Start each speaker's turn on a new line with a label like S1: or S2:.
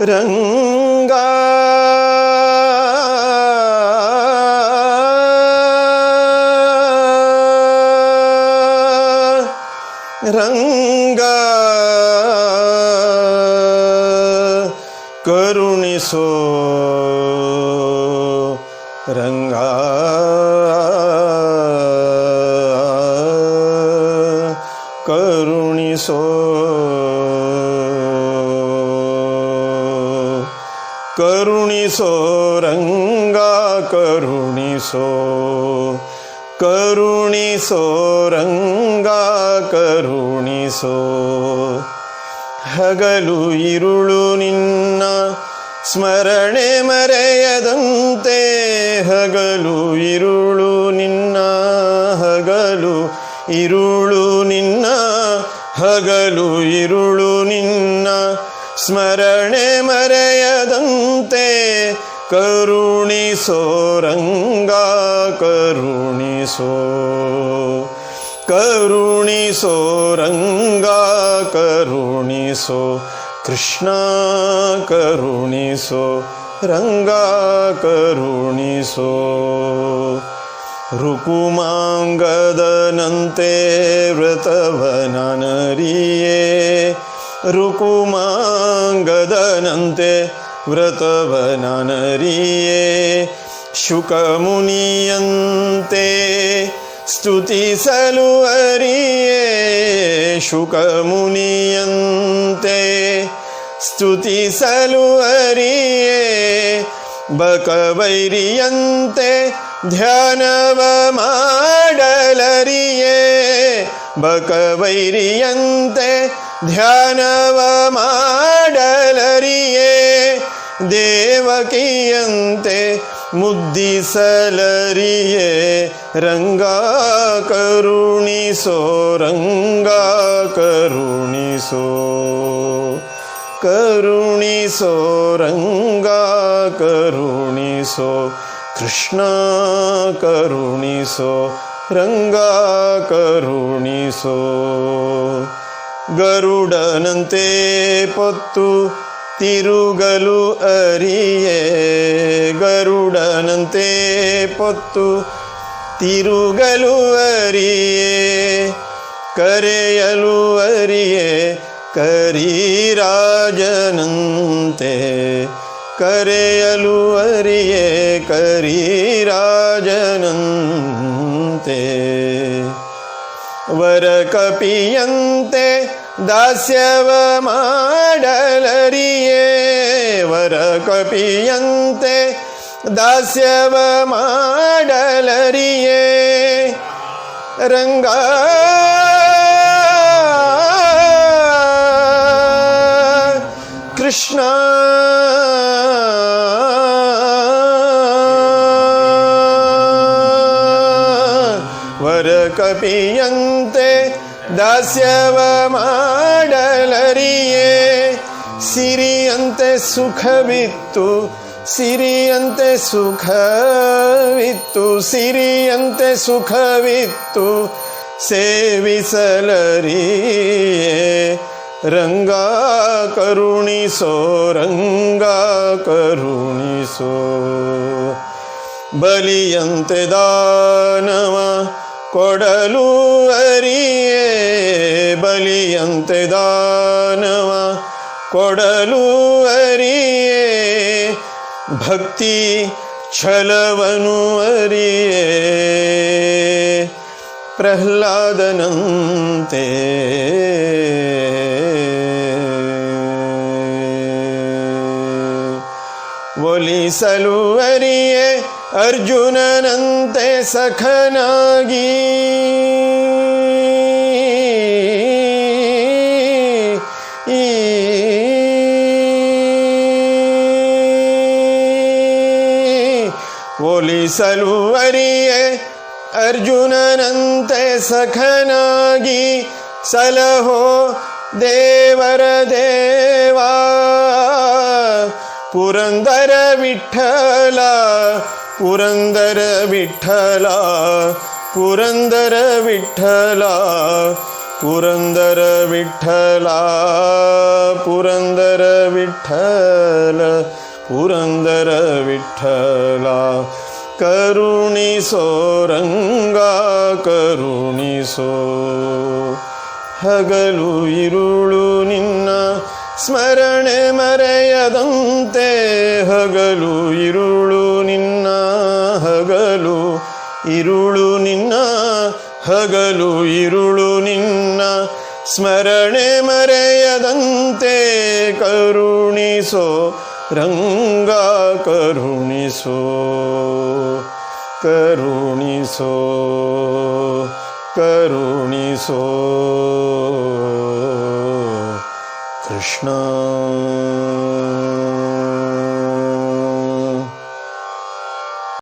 S1: ರಂಗ ರಂಗ ಕರುಣಿಸೋ ಕರುಣಿಸೋ, ರಂಗ ಕರುಣಿಸೋ ಕರುಣಿಸೋ, ರಂಗ ಕರುಣಿಸೋ. ಹಗಲು ಇರುಳು ನಿನ್ನ ಸ್ಮರಣೆ ಮರೆಯದಂತೆ, ಹಗಲು ಇರುಳು ನಿನ್ನ, ಹಗಲು ಇರುಳು ನಿನ್ನ, ಹಗಲು ಇರುಳು ನಿನ್ನ ಸ್ಮರಣೆ ಮರೆಯದಂತೆ ಕರುಣಿಸೋ ರಂಗ ಕರುಣಿಸೋ ಕರುಣಿಸೋ ರಂಗ ಕರುಣಿಸೋ ಕೃಷ್ಣ ಕರುಣಿಸೋ ರಂಗ ಕರುಣಿಸೋ ರುಕುಮಾಂಗದನಂತೆ ವ್ರತವನರಿಯೇ ರುಕುಮಾಂಗದನಂತೆ ವ್ರತವನನರಿಯೇ ಶುಕಮುನಿಯಂತೆ ಸ್ತುತಿಸಲು ಅರಿಯೇ ಶುಕಮುನಿಯಂತೆ ಸ್ತುತಿಸಲು ಅರಿಯೇ ಬಕವೈರಿಯಂತೆ ಧ್ಯಾನವ ಮಾಡಲರಿಯೇ ಬಕವೈರಿಯಂತೆ ಧ್ಯಾನವ ಮಾಡಲರಿಯೇ ದೇವಕಿಯಂತೆ ಮುದ್ದಿಸಲರಿಯೇ ರಂಗ ಕರುಣಿಸೋ ರಂಗ ಕರುಣಿಸೋ ಕರುಣಿಸೋ, ರಂಗ ಕರುಣಿಸೋ, ಕೃಷ್ಣ ಕರುಣಿಸೋ, ರಂಗ ಕರುಣಿಸೋ. ಗರುಡನಂತೆ ಪೊತ್ತು ತಿರುಗಲು ಅರಿಯೇ. ಗರುಡನಂತೆ ಪೊತ್ತು ತಿರುಗಲು ಅರಿಯೇ. ಕರೆಯಲು ಅರಿಯೇ. ಕರೀರಾಜನಂತೆ. ಕರೆಯಲು ಅರಿಯೇ. ಕರಿರಾಜನಂತೆ ಕಪಿಯಂತೆ ದಾಸ್ಯವ ಮಾಡಲರಿಯೇ ವರ ಕಪಿಯಂತೆ ದಾಸ್ಯವ ಮಾಡಲರಿಯೇ ರಂಗ ಕೃಷ್ಣ ಕಪಿಯಂತೆ ದಾಸ್ಯವ ಮಾಡಲರಿಯೇ. ಸಿರಿಯಂತೆ ಸುಖವಿತ್ತು ಸಿರಿಯಂತೆ ಸುಖವಿತ್ತು ಸಿರಿಯಂತೆ ಸುಖವಿತ್ತು, ಸೇವಿಸಲರಿಯೇ. ರಂಗ ಕರುಣಿಸೋ ರಂಗ ಕರುಣಿಸೋ. ಬಲಿಯಂತೆ ದಾನವ ಕೊಡಲು ಅರಿಯೇ ಬಲಿಯಂತೆ ದಾನವ. ಕೊಡಲು ಅರಿಯೇ ಭಕ್ತಿ ಛಲವನು ಅರಿಯೇ. ಪ್ರಹ್ಲಾದನಂತೆ. ಒಲಿಸಲು ಅರಿಯೇ ಅರ್ಜುನನಂತೆ ಸಖನಾಗಿ ಒಲಿಸಲು ಅರಿಯೇ ಅರ್ಜುನನಂತೆ ಸಖನಾಗಿ ಸಲಹೋ ದೇವರ ದೇವಾ ಪುರಂದರ ವಿಠಲ ಪುರಂದರ ವಿಠಲ ಪುರಂದರ ವಿಠಲ ಪುರಂದರ ವಿಠಲ ಪುರಂದರ ವಿಠಲ ಪುರಂದರ ವಿಠಲ ಕರುಣಿಸೋ ರಂಗ ಕರುಣಿಸೋ ಹಗಲು ಇರುಳು ನಿನ್ನ ಸ್ಮರಣೆ ಮರೆಯದಂತೆ ಹಗಲು ಇರುಳು ಇರುಳು ನಿನ್ನ ಹಗಲು ಇರುಳು ನಿನ್ನ ಸ್ಮರಣೆ ಮರೆಯದಂತೆ ಕರುಣಿಸೋ ರಂಗ ಕರುಣಿಸೋ ಕರುಣಿಸೋ ಕರುಣಿಸೋ. ಕೃಷ್ಣ